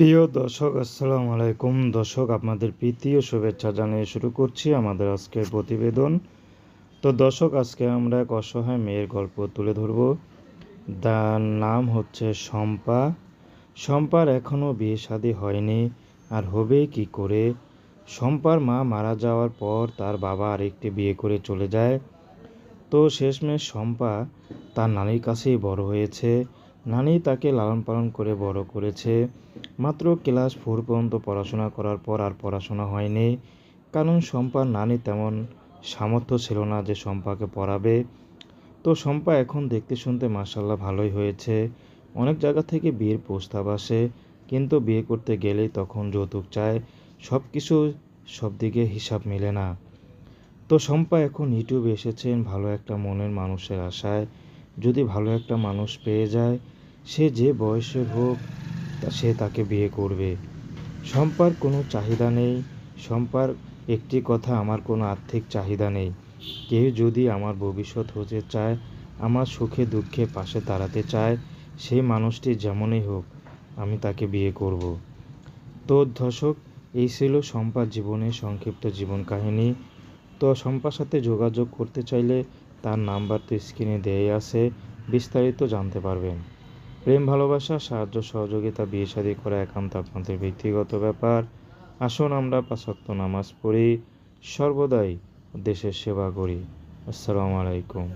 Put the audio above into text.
প্রিয় দর্শক, আসসালামু আলাইকুম। দর্শক, আপনাদের প্রীতি ও শুভেচ্ছা জানিয়ে শুরু করছি আমাদের আজকের প্রতিবেদন। তো দর্শক, আজকে আমরা এক অসহায় মেয়ের গল্প তুলে ধরব। তার নাম হচ্ছে শম্পা। শম্পার এখনও বিয়ে শাদী হয়নি, আর হবে কি করে? শম্পার মা মারা যাওয়ার পর তার বাবা আরেকটি বিয়ে করে চলে যায়। তো শেষমেশ শম্পা তার নানির কাছেই বড় হয়েছে। নানি তাকে লালন পালন করে বড় করেছে। মাত্র ক্লাস ফোর পর্যন্ত পড়াশোনা করার পর আর পড়াশোনা হয়নি। কারণ শম্পার নানি তেমন সামর্থ্য ছিল না যে শম্পাকে পড়াবে। তো শম্পা এখন দেখতে শুনতে মাসাল্লাহ ভালোই হয়েছে। অনেক জায়গা থেকে বিয়ের প্রস্তাব আসে। কিন্তু বিয়ে করতে গেলেই তখন যৌতুক চায়। সব কিছু সব দিকে হিসাব মেলে না। তো শম্পা এখন ইউটিউবে এসেছেন ভালো একটা মনের মানুষের আশায়। যদি ভালো একটা মানুষ পেয়ে যায়, সে যে বয়সের হোক সে তাকে বিয়ে করবে। শম্পার কোনো চাহিদা নেই। শম্পার একটি কথা, আমার কোনো আর্থিক চাহিদা নেই। কেউ যদি আমার ভবিষ্যৎ হতে চায়, আমার সুখে দুঃখে পাশে দাঁড়াতে চায় সেই মানুষটি যেমনই হোক, আমি তাকে বিয়ে করব। তো দর্শক, এই ছিল শম্পার জীবনের সংক্ষিপ্ত জীবন কাহিনী। তো শম্পার সাথে যোগাযোগ করতে চাইলে তার নাম্বার তো স্ক্রিনে দেয়াই আছে, বিস্তারিত জানতে পারবেন। প্রেম, ভালোবাসা, সাহায্য, সহযোগিতা, বিয়ে শাদী করা একান্ত আপনাদের ব্যক্তিগত ব্যাপার। আসুন আমরা পাশাত্য নামাজ পড়ি, সর্বদাই দেশের সেবা করি। আসসালামু আলাইকুম।